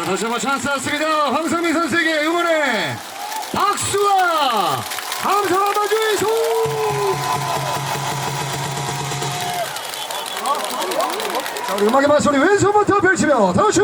자, 다시 한번 찬스 왔습니다. 황성민 선수에게 응원의 박수와 감사 한번 주이소! 자, 우리 음악의 맛소리 왼손부터 펼치며 다시!